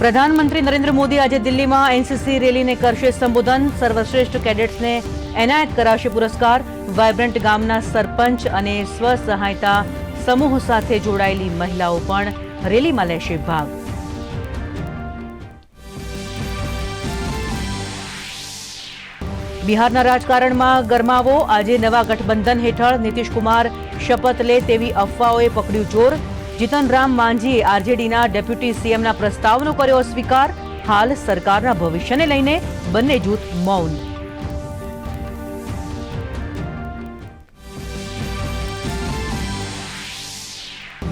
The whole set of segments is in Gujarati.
પ્રધાનમંત્રી નરેન્દ્ર મોદી આજે દિલ્હીમાં એનસીસી રેલીને કરશે સંબોધન. સર્વશ્રેષ્ઠ કેડેટ્સને એનાયત કરાશે પુરસ્કાર. વાયબ્રન્ટ ગામના સરપંચ અને સ્વસહાયતા સમૂહ સાથે જોડાયેલી મહિલાઓ પણ રેલીમાં લેશે ભાગ. બિહારના રાજકારણમાં ગરમાવો. આજે નવા ગઠબંધન હેઠળ નીતિશકુમાર શપથ લે તેવી અફવાઓએ પકડ્યું જોર. જીતન રામ માંઝીએ આરજેડીના ડેપ્યુટી સીએમના પ્રસ્તાવનો કર્યો સ્વીકાર હાલ સરકારના ભવિષ્યને લઈને બંને જૂથ મૌન.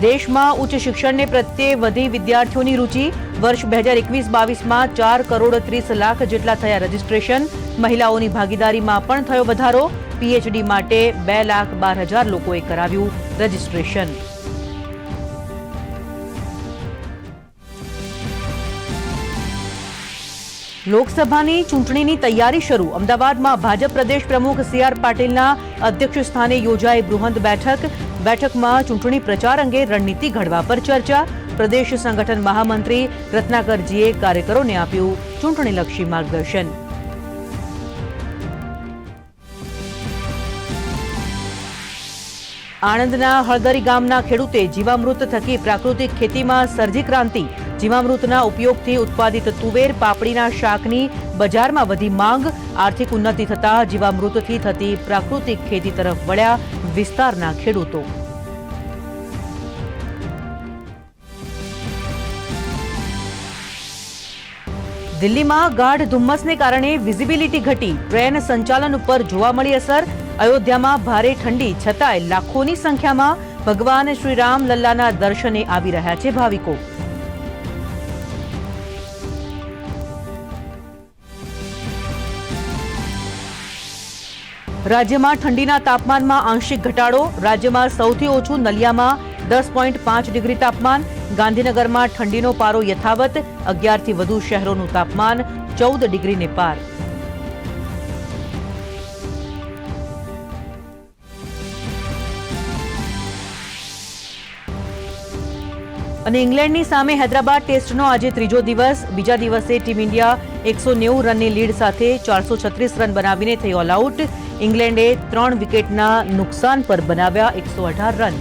દેશમાં ઉચ્ચ શિક્ષણને પ્રત્યે વધી વિદ્યાર્થીઓની રુચિ. વર્ષ બે હજાર એકવીસ બાવીસમાં ચાર કરોડ ત્રીસ લાખ જેટલા થયા રજીસ્ટ્રેશન. મહિલાઓની ભાગીદારીમાં પણ થયો વધારો. પીએચડી માટે બે લાખ બાર હજાર લોકોએ કરાવ્યું રજીસ્ટ્રેશન. લોકસભાની ચૂંટણીની તૈયારી શરૂ. અમદાવાદમાં ભાજપ પ્રદેશ પ્રમુખ સી આર પાટીલના અધ્યક્ષ સ્થાને યોજાઈ બૃહદ બેઠક. બેઠકમાં ચૂંટણી પ્રચાર અંગે રણનીતિ ઘડવા પર ચર્ચા. પ્રદેશ સંગઠન મહામંત્રી રત્નાકરજીએ કાર્યકરોને આપ્યું ચૂંટણીલક્ષી માર્ગદર્શન. આણંદના હળદરી ગામના ખેડૂતે જીવામૃત થકી પ્રાકૃતિક ખેતીમાં સર્જી ક્રાંતિ. જીવામૃતના ઉપયોગથી ઉત્પાદિત તુવેર, પાપડીના શાકની બજારમાં વધી માંગ. આર્થિક ઉન્નતિ થતાં જીવામૃતથી થતી પ્રાકૃતિક ખેતી તરફ વળ્યા વિસ્તારના ખેડૂતો. દિલ્હીમાં ગાઢ ધુમ્મસને કારણે વિઝિબિલિટી ઘટી. ટ્રેન સંચાલન ઉપર જોવા મળી અસર. અયોધ્યામાં ભારે ઠંડી છતાંય લાખોની સંખ્યામાં ભગવાન શ્રીરામ લલ્લાના દર્શને આવી રહ્યા છે ભાવિકો. રાજ્યમાં ઠંડીના તાપમાનમાં આંશિક ઘટાડો, રાજ્યમાં સૌથી ઓછું નલિયામાં દસ પોઈન્ટ પાંચ ડિગ્રી તાપમાન, ગાંધીનગરમાં ઠંડીનો પારો યથાવત અગિયારથી વધુ શહેરોનું તાપમાન ચૌદ ડિગ્રીને પાર. અને ઇંગ્લેન્ડની સામે હૈદરાબાદ ટેસ્ટનો આજે ત્રીજો દિવસ, બીજા દિવસે ટીમ ઇન્ડિયા એકસો નેવું રનની લીડ સાથે ચારસો છત્રીસ રન બનાવીને થઈ ઓલ આઉટ ઇંગ્લેન્ડે ત્રણ વિકેટના નુકસાન પર બનાવ્યા એકસો અઢાર રન.